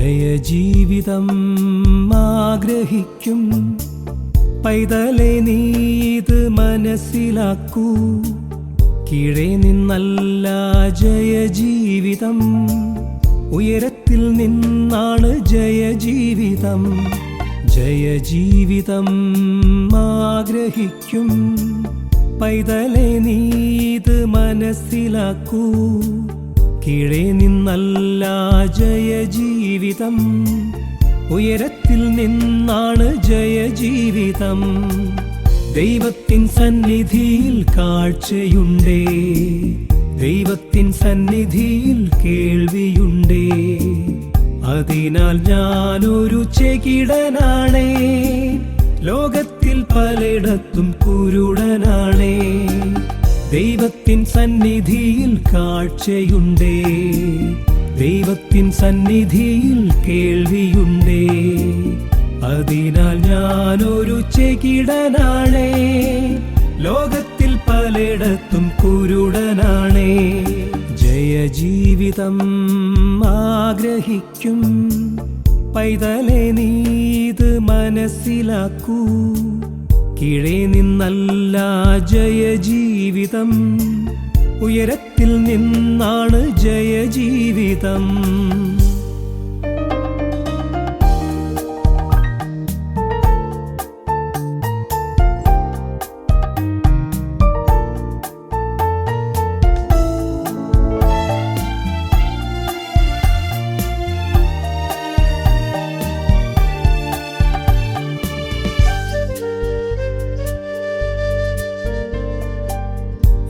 ജയജീവിതം ആഗ്രഹിക്കും. പൈതലെ നീ ഇത് മനസ്സിലാക്കൂ. കീഴേ നിന്നല്ല ജയജീവിതം. ഉയരത്തിൽ നിന്നാണ് ജയജീവിതം. ജയജീവിതം ആഗ്രഹിക്കും. പൈതലെ നീ ഇത് മനസ്സിലാക്കൂ. കീഴെ നിന്നല്ല ജയജീവിതം. ഉയരത്തിൽ നിന്നാണ് ജയജീവിതം. ദൈവത്തിൻ സന്നിധിയിൽ കാഴ്ചയുണ്ടേ. ദൈവത്തിൻ സന്നിധിയിൽ കേൾവിയുണ്ടേ. അതിനാൽ ഞാനൊരു ചെകിടനാണേ. ലോകത്തിൽ പലയിടത്തും കുരുടനാണേ. ദൈവത്തിൻ സന്നിധിയിൽ കാഴ്ചയുണ്ടേ. ദൈവത്തിൻ സന്നിധിയിൽ കേൾവിയുണ്ടേ. അതിനാൽ ഞാനൊരു ചെകിടനാണേ. ലോകത്തിൽ പലയിടത്തും കുരുടനാണേ. ജയജീവിതം ആഗ്രഹിക്കും. പൈതലെ നീത് മനസ്സിലാക്കൂ. കീഴെ നിന്നല്ല ജയ ജീവിതം ഉയരത്തിൽ നിന്നാണ് ജയജീവിതം.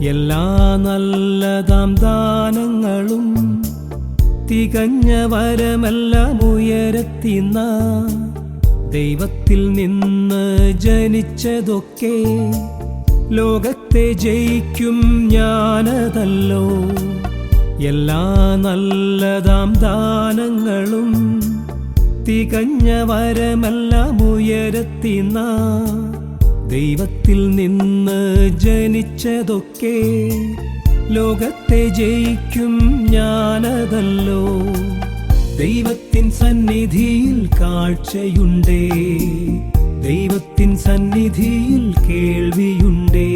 എല്ലാ നല്ലതാം ദാനങ്ങളും തികഞ്ഞ വരമെല്ലാം ഉയരത്തിന്ന ദൈവത്തിൽ നിന്ന് ജനിച്ചതൊക്കെ ലോകത്തെ ജയിക്കും ഞാനതല്ലോ എല്ലാ നല്ലതാം ദാനങ്ങളും തികഞ്ഞ വരമെല്ലാം ഉയരത്തിന്ന ദൈവത്തിൽ നിന്ന് ജനിച്ചതൊക്കെ ലോകത്തെ ജയിക്കും ഞാനതല്ലോ. ദൈവത്തിൻ സന്നിധിയിൽ കാഴ്ചയുണ്ടേ. ദൈവത്തിൻ സന്നിധിയിൽ കേൾവിയുണ്ടേ.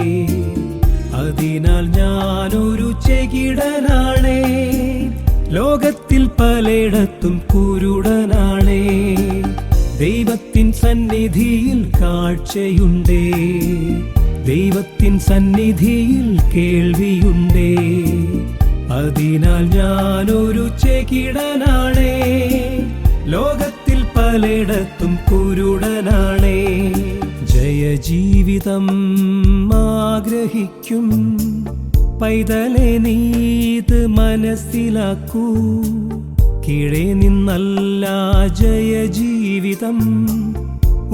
അതിനാൽ ഞാനൊരു ചെകിടനാണേ. ലോകത്തിൽ പലയിടത്തും കുരുടനാണേ ദൈവത്തിൻ സന്നിധിയിൽ കാഴ്ചയുണ്ടേ. ദൈവത്തിൻ സന്നിധിയിൽ കേൾവിയുണ്ടേ. അതിനാൽ ഞാനൊരു ചെകിടനാണേ. ലോകത്തിൽ പലയിടത്തും കുരുടനാണേ. ജയജീവിതം ആഗ്രഹിക്കും. പൈതലെ നീത് മനസ്സിലാക്കൂ. കീഴെ നിന്നല്ല ജയ ജീവിതം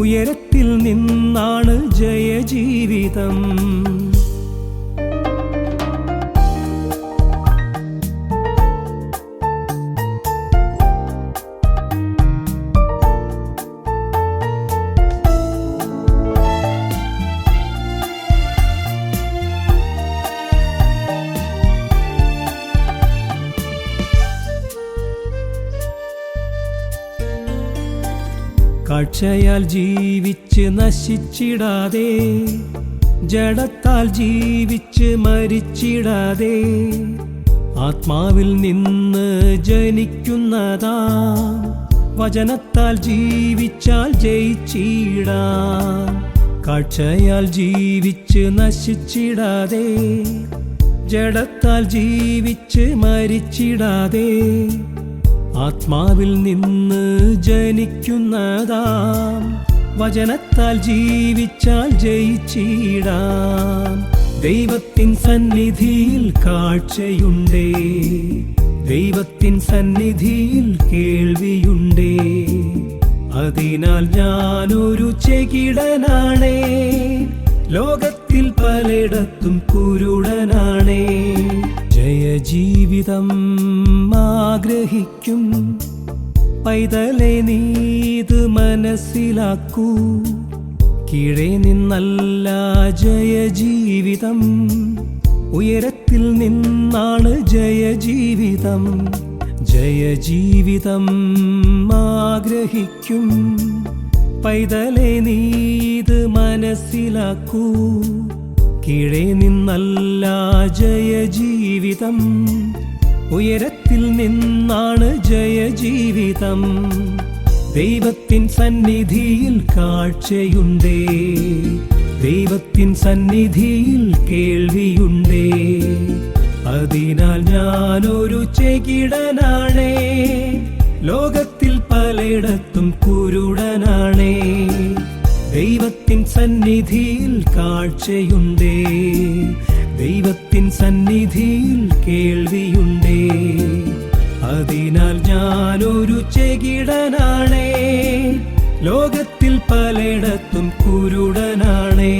ഉയരത്തിൽ നിന്നാണ് ജയജീവിതം. കാഴ്ചയാൽ ജീവിച്ച് നശിച്ചിടാതെ ജഡത്താൽ ജീവിച്ച് മരിച്ചിടാതെ ആത്മാവിൽ നിന്ന് ജനിക്കുന്നതാ വചനത്താൽ ജീവിച്ചാൽ ജയിച്ചിടാം. കാഴ്ചയാൽ ജീവിച്ച് നശിച്ചിടാതെ ജഡത്താൽ ജീവിച്ച് മരിച്ചിടാതെ ആത്മാവിൽ നിന്ന് ജനിക്കുന്നതാം. വചനത്താൽ ജീവിച്ചാൽ ജയിച്ചിടാം. ദൈവത്തിൻ സന്നിധിയിൽ കാഴ്ചയുണ്ടേ. ദൈവത്തിൻ സന്നിധിയിൽ കേൾവിയുണ്ടേ. അതിനാൽ ഞാനൊരു ചെകിടനാണേ. ലോകത്തിൽ പലയിടത്തും പൈതലെ നീത് മനസ്സിലാക്കൂ. കീഴെ നിന്നല്ല ജയജീവിതം ഉയരത്തിൽ നിന്നാണ് ജയജീവിതം ജയജീവിതം ആഗ്രഹിക്കും. പൈതലെ നീത് മനസ്സിലാക്കൂ. കീഴെ നിന്നല്ല ജയജീവിതം ഉയരത്തിൽ നിന്നാണ് ജയജീവിതം. ദൈവത്തിൻ സന്നിധിയിൽ കാഴ്ചയുണ്ടേ. ദൈവത്തിൻ സന്നിധിയിൽ കേൾവിയുണ്ടേ. അതിനാൽ ഞാനൊരു ചെകിടനാണേ. ലോകത്തിൽ പലയിടത്തും കുരുടനാണേ. ദൈവത്തിൻ സന്നിധിയിൽ കാഴ്ചയുണ്ടേ. ദൈവത്തിൻ സന്നിധിയിൽ കേൾവിയുണ്ടേ. അതിനാൽ ഞാനൊരു ചെകിടനാണേ. ലോകത്തിൽ പലയിടത്തും കുരുടനാണേ.